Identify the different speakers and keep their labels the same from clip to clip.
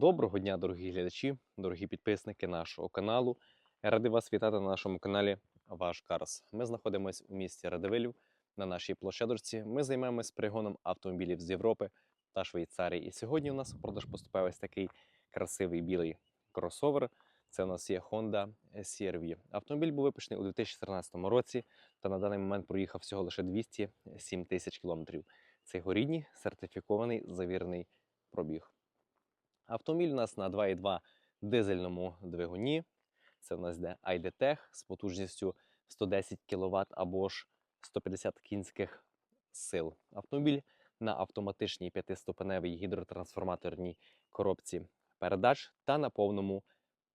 Speaker 1: Доброго дня, дорогі глядачі, дорогі підписники нашого каналу. Я радий вас вітати на нашому каналі Ваш Карс. Ми знаходимося у місті Радивилів на нашій площадочці. Ми займаємось пригоном автомобілів з Європи та Швейцарії. І сьогодні у нас у продаж поступає ось такий красивий білий кросовер. Це у нас є Honda CR-V. Автомобіль був випущений у 2014 році та на даний момент проїхав всього лише 207 тисяч кілометрів. Це його рідний сертифікований завірений пробіг. Автомобіль у нас на 2,2 дизельному двигуні. Це у нас йде IDTech з потужністю 110 кВт або ж 150 кінських сил. Автомобіль на автоматичній п'ятиступеневій гідротрансформаторній коробці передач та на повному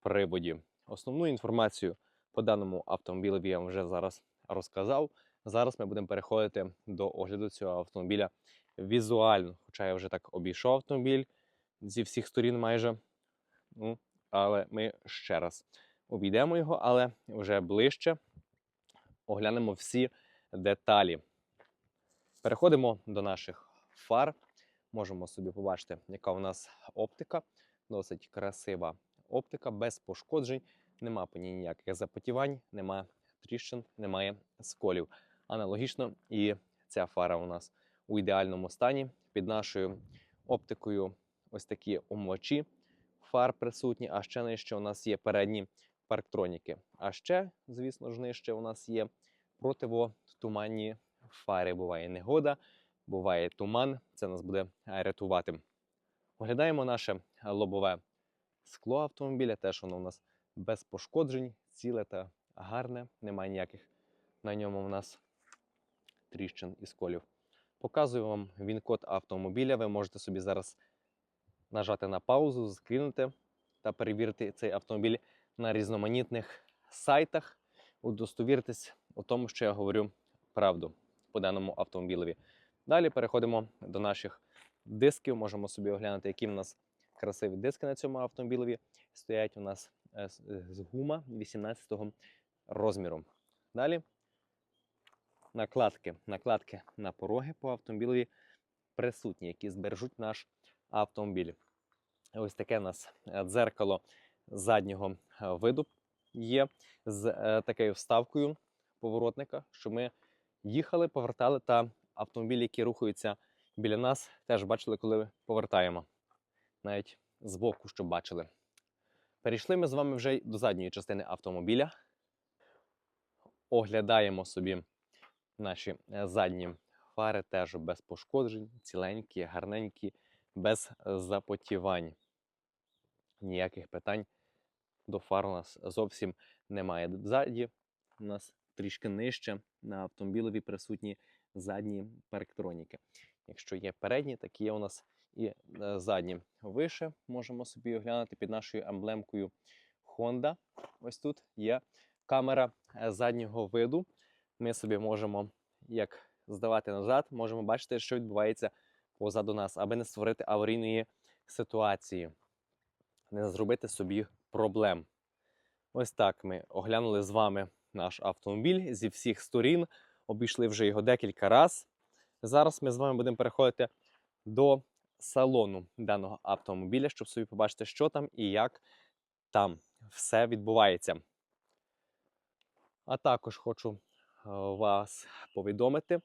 Speaker 1: приводі. Основну інформацію по даному автомобілю я вам вже зараз розказав. Зараз ми будемо переходити до огляду цього автомобіля візуально. Хоча я вже так обійшов автомобіль зі всіх сторін майже. Ну, але ми ще раз обійдемо його, але вже ближче оглянемо всі деталі. Переходимо до наших фар. Можемо собі побачити, яка у нас оптика. Досить красива оптика, без пошкоджень. Нема по ній ніяких запотівань, нема тріщин, немає сколів. Аналогічно, і ця фара у нас у ідеальному стані. Під нашою оптикою ось такі омочі фар присутні, а ще нижче у нас є передні парктроніки. А ще, звісно ж, нижче у нас є противотуманні фари. Буває негода, буває туман. Це нас буде рятувати. Оглядаємо наше лобове скло автомобіля. Теж воно у нас без пошкоджень, ціле та гарне. Немає ніяких на ньому у нас тріщин і сколів. Показую вам він-код автомобіля. Ви можете собі зараз нажати на паузу, скинути та перевірити цей автомобіль на різноманітних сайтах, удостовіртесь у тому, що я говорю правду по даному автомобілеві. Далі переходимо до наших дисків. Можемо собі оглянути, які в нас красиві диски на цьому автомобілеві. Стоять у нас е, е, з гума 18 розміру. Далі накладки. Накладки на пороги по автомобілеві присутні, які збережуть наш автомобіль. Ось таке у нас е, дзеркало заднього е, виду є з е, такою вставкою поворотника, що ми їхали, повертали та автомобілі, які рухаються біля нас, теж бачили, коли повертаємо. Навіть збоку, щоб бачили. Перейшли ми з вами вже до задньої частини автомобіля. Оглядаємо собі наші задні фари теж без пошкоджень, ціленькі, гарненькі, без запотівань. Ніяких питань до фар у нас зовсім немає. Ззаді у нас трішки нижче на автомобілеві присутні задні парктроніки. Якщо є передні, так є у нас і е, задні вище. Можемо собі оглянути під нашою емблемкою Honda. Ось тут є камера е, заднього виду. Ми собі можемо як здавати назад, можемо бачити, що відбувається позаду нас, аби не створити аварійної ситуації, не зробити собі проблем. Ось так ми оглянули з вами наш автомобіль зі всіх сторін, обійшли вже його декілька разів. Зараз ми з вами будемо переходити до салону даного автомобіля, щоб собі побачити, що там і як там все відбувається. А також хочу е, вас повідомити,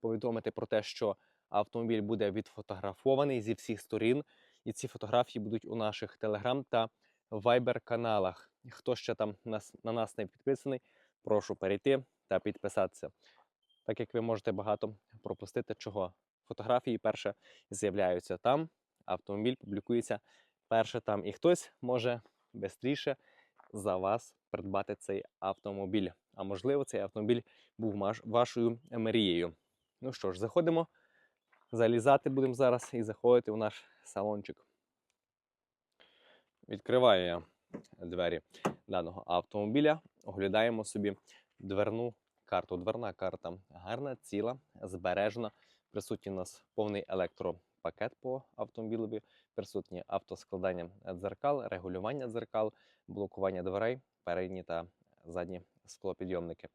Speaker 1: повідомити про те, що автомобіль буде відфотографований зі всіх сторін, і ці фотографії будуть у наших телеграм та вайбер каналах. Хто ще там на нас не підписаний, прошу перейти та підписатися. Так як ви можете багато пропустити чого. Фотографії перше з'являються там, автомобіль публікується перше там. І хтось може швидше за вас придбати цей автомобіль. А можливо, цей автомобіль був вашою мрією. Ну що ж, заходимо. Залізати будемо зараз і заходити у наш салончик. Відкриваю я двері даного автомобіля. Оглядаємо собі дверну карту. Дверна карта гарна, ціла, збережена. Присутній у нас повний електропакет по автомобілеві, присутнє автоскладання дзеркал, регулювання дзеркал, блокування дверей, передні та задні склопідйомники.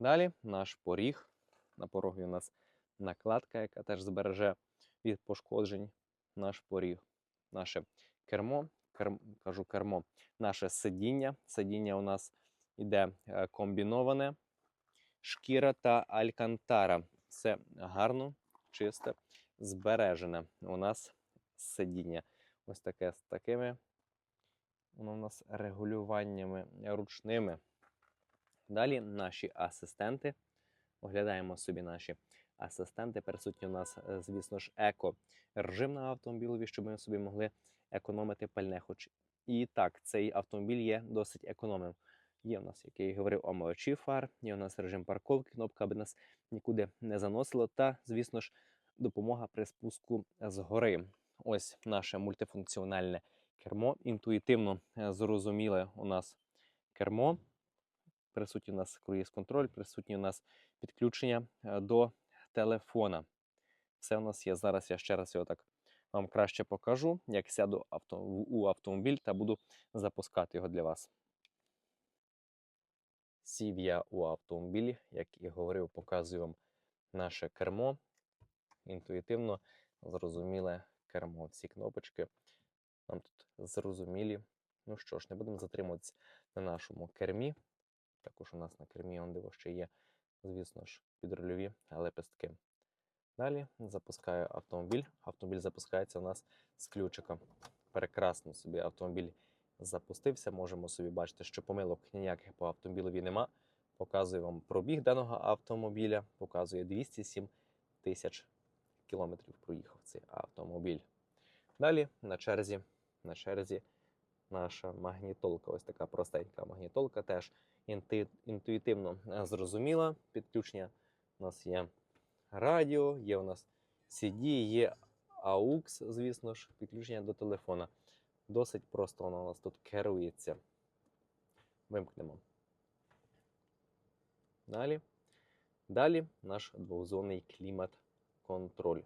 Speaker 1: Далі наш поріг. На порогі у нас накладка, яка теж збереже від пошкоджень наш поріг. Наше кермо, керм, кажу кермо, наше сидіння. Сидіння у нас іде е, комбіноване, шкіра та алькантара. Все гарно, чисте, збережене. У нас сидіння. Ось таке з такими воно у нас регулюваннями ручними. Далі наші асистенти. Оглядаємо собі наші асистенти. Присутні у нас, е, звісно ж, еко-режим на автомобілеві, щоб ми собі могли економити пальне. Хоч і так, цей автомобіль є досить економним. Є у нас, як я і говорив, омивачі фар, є у нас режим парковки, кнопка, аби нас нікуди не заносило. Та, звісно ж, допомога при спуску згори. Ось наше мультифункціональне кермо. Інтуїтивно е, зрозуміле у нас кермо. Присутній у нас круїз-контроль, присутній у нас підключення е, до телефона. Все у нас є. Зараз я ще раз його так вам краще покажу, як сяду авто, у автомобіль та буду запускати його для вас. Сів я у автомобіль, як і говорив, показую вам наше кермо. Інтуїтивно зрозуміле кермо. Всі кнопочки нам тут зрозумілі. Ну що ж, не будемо затримуватися на нашому кермі. Також у нас на кермі он диво ще є, звісно ж, підрульові лепестки. Далі запускаю автомобіль. Автомобіль запускається у нас з ключика. Прекрасно собі автомобіль запустився. Можемо собі бачити, що помилок ніяких по автомобілеві нема. Показую вам пробіг даного автомобіля. Показує 207 тисяч кілометрів проїхав цей автомобіль. Далі на черзі, на черзі наша магнітолка. Ось така простенька магнітолка, теж інтуїтивно е, зрозуміла. Підключення у нас є радіо, є у нас CD, є AUX, звісно ж, підключення до телефона. Досить просто воно у нас тут керується. Вимкнемо. Далі. Далі наш двохзонний клімат-контроль.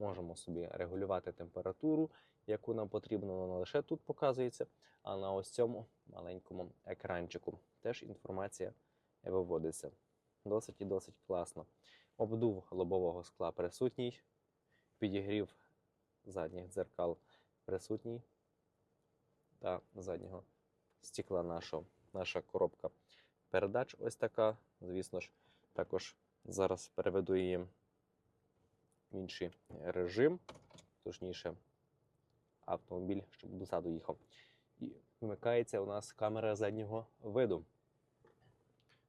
Speaker 1: Можемо собі регулювати температуру, яку нам потрібно, вона лише тут показується, а на ось цьому маленькому екранчику теж інформація виводиться. Досить і досить класно. Обдув лобового скла присутній, підігрів задніх дзеркал присутній та заднього стекла нашого, наша коробка передач ось така. Звісно ж, також зараз переведу її в інший режим, точніше, автомобіль, щоб дозаду їхав. І вмикається у нас камера заднього виду,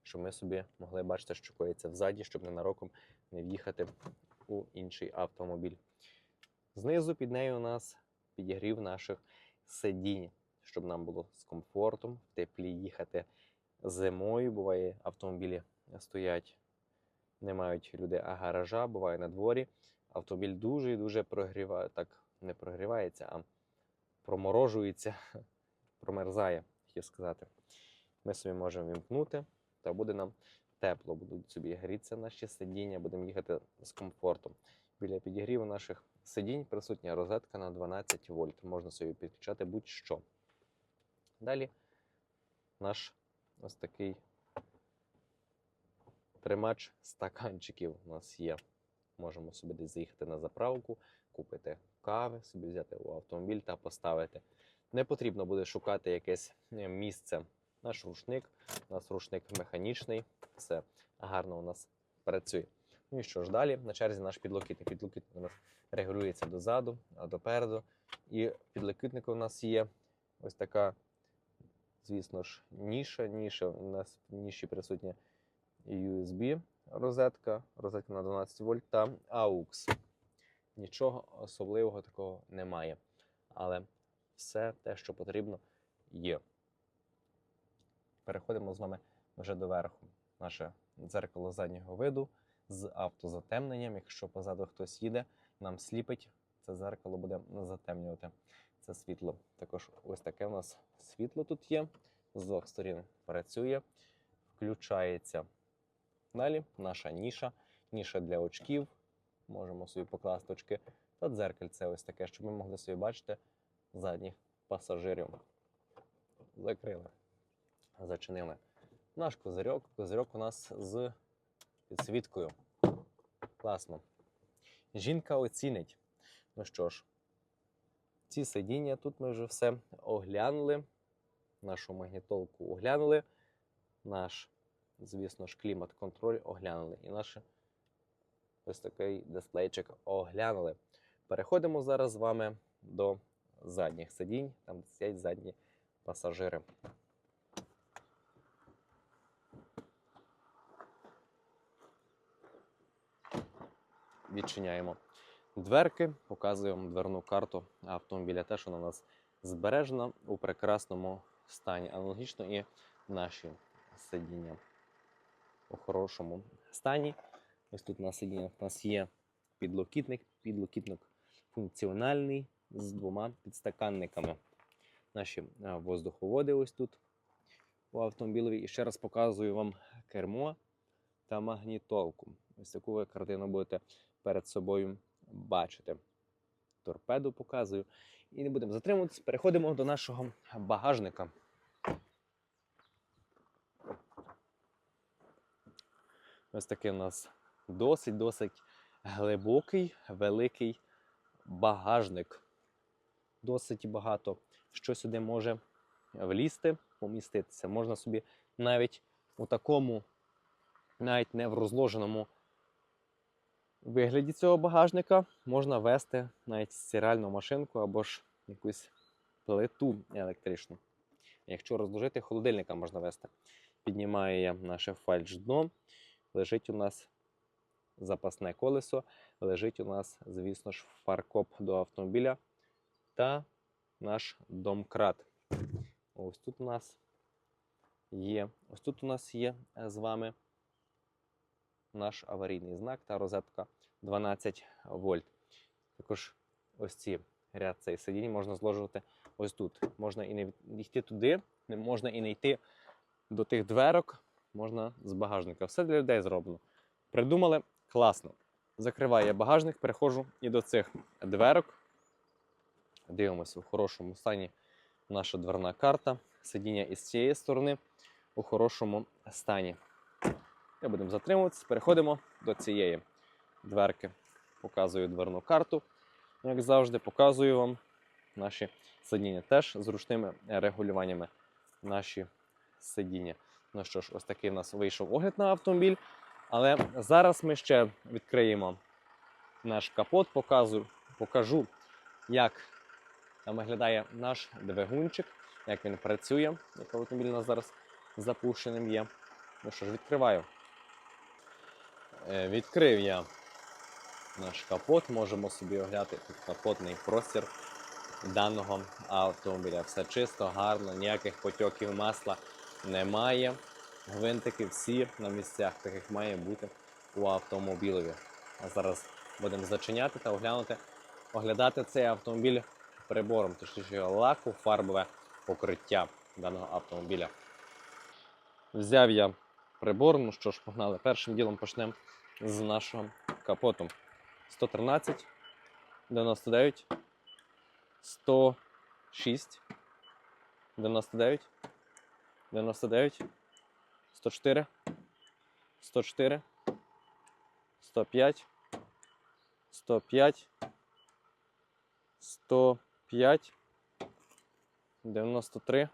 Speaker 1: щоб ми собі могли бачити, що коїться взаді, щоб ненароком не в'їхати у інший автомобіль. Знизу під нею у нас підігрів наших сидінь, щоб нам було з комфортом, в теплі їхати зимою. Буває, автомобілі стоять, не мають люди а гаража, буває на дворі. Автомобіль дуже і дуже прогріває, так не прогрівається, а проморожується, промерзає, хотів сказати. Ми собі можемо вімкнути, та буде нам тепло, будуть собі грітися наші сидіння, будемо їхати з комфортом. Біля підігріву наших сидінь присутня розетка на 12 вольт. Можна собі підключати будь-що. Далі наш ось такий тримач стаканчиків у нас є. Можемо собі десь заїхати на заправку, купити кави, собі взяти у автомобіль та поставити. Не потрібно буде шукати якесь е, місце. Наш рушник, у нас рушник механічний, все гарно у нас працює. Ну і що ж далі? На черзі наш підлокітник. Підлокітник у нас регулюється дозаду, а допереду. І в підлокітнику у нас є ось така, звісно ж, ніша. Ніша. У нас в ніші присутня USB розетка, розетка на 12 вольт та AUX. Нічого особливого такого немає. Але все те, що потрібно, є. Переходимо з вами вже до верху. Наше дзеркало заднього виду з автозатемненням. Якщо позаду хтось їде, нам сліпить, це дзеркало буде затемнювати це світло. Також ось таке у нас світло тут є. З двох сторін працює, включається. Далі наша ніша, ніша для очків. Можемо собі покласти очки та дзеркальце ось таке, щоб ми могли собі бачити задніх пасажирів. Закрили, зачинили. Наш козирьок. Козирьок у нас з підсвіткою. Класно. Жінка оцінить. Ну що ж, Ці сидіння тут ми вже все оглянули. Нашу магнітолку оглянули. Наш, звісно ж, клімат-контроль оглянули. І наш ось такий дисплейчик оглянули. Переходимо зараз з вами до задніх сидінь, там сидять задні пасажири. Відчиняємо дверки, показуємо дверну карту автомобіля. Теж вона у нас збережена у прекрасному стані. Аналогічно і наші сидіння у хорошому стані. Ось тут на сидіннях у нас є підлокітник, підлокітник функціональний з двома підстаканниками. Наші е, воздуховоди ось тут у автомобілеві. І ще раз показую вам кермо та магнітолку. Ось таку ви картину будете перед собою бачити. Торпеду показую. І не будемо затримуватися. Переходимо до нашого багажника. Ось такий у нас досить-досить глибокий, великий багажник. Досить багато що сюди може влізти, поміститися. Можна собі навіть у такому, навіть не в розложеному вигляді цього багажника, можна вести навіть стиральну машинку або ж якусь плиту електричну. Якщо розложити, холодильника можна вести. Піднімаю я наше фальш-дно. Лежить у нас запасне колесо, лежить у нас, звісно ж, фаркоп до автомобіля та наш домкрат. Ось тут у нас є. Ось тут у нас є е, з вами наш аварійний знак та розетка 12 вольт. Також ось ці ряд цей сидінь можна зложувати ось тут. Можна і не йти туди, можна і не йти до тих дверок, можна з багажника. Все для людей зроблено. Придумали класно. Закриваю я багажник, переходжу і до цих дверок. Дивимося у хорошому стані наша дверна карта. Сидіння із цієї сторони у хорошому стані. Не будемо затримуватися, переходимо до цієї дверки. Показую дверну карту. Як завжди, показую вам наші сидіння теж з ручними регулюваннями. Наші сидіння. Ну що ж, ось такий у нас вийшов огляд на автомобіль. Але зараз ми ще відкриємо наш капот, показую, покажу, як там виглядає наш двигунчик, як він працює, як автомобіль у нас зараз запущеним є. Ну що ж, відкриваю. Е, Відкрив я наш капот, можемо собі оглядати тут капотний простір даного автомобіля. Все чисто, гарно, ніяких потьоків масла немає. Гвинтики всі на місцях, так як має бути у автомобілеві. А зараз будемо зачиняти та оглянути, оглядати цей автомобіль прибором, точніше лаку, фарбове покриття даного автомобіля. Взяв я прибор, ну що ж, погнали. Першим ділом почнемо з нашого капоту. 113, 99, 106, 99, 99, 104, 104, 105, 105, 105, 93,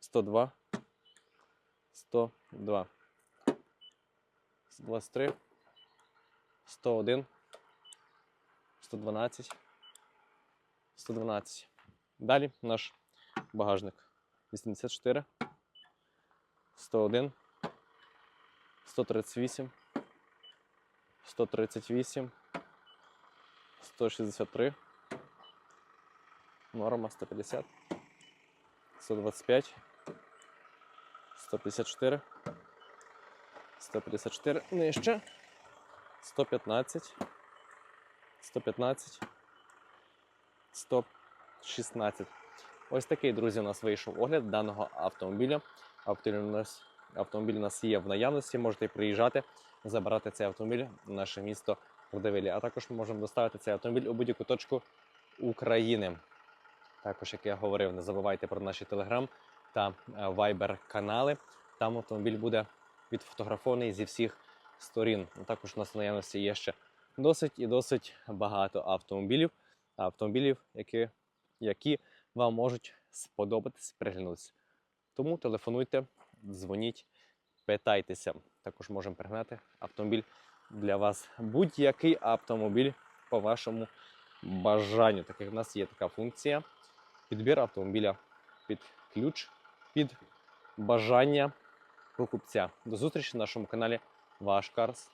Speaker 1: 102, 102, 123, 101, 112, 112. Далі наш багажник 84, 101, 138, 138, 163, норма 150, 125, 154, 154, нижче, 115, 115, 116. Ось такий, друзі, у нас вийшов огляд даного автомобіля. Автомобіль у нас, автомобіль у нас є в наявності, можете приїжджати, забирати цей автомобіль в наше місто Радивилі. А також ми можемо доставити цей автомобіль у будь-яку точку України. Також, як я говорив, не забувайте про наші телеграм та вайбер канали. Там автомобіль буде відфотографований зі всіх сторін. Також у нас в наявності є ще досить і досить багато автомобілів автомобілів, які, які вам можуть сподобатись, приглянутися. Тому телефонуйте, дзвоніть, питайтеся. Також можемо пригнати автомобіль для вас. Будь-який автомобіль по вашому бажанню. Так як в нас є така функція підбір автомобіля під ключ, під бажання покупця. До зустрічі на нашому каналі Ваш Карс.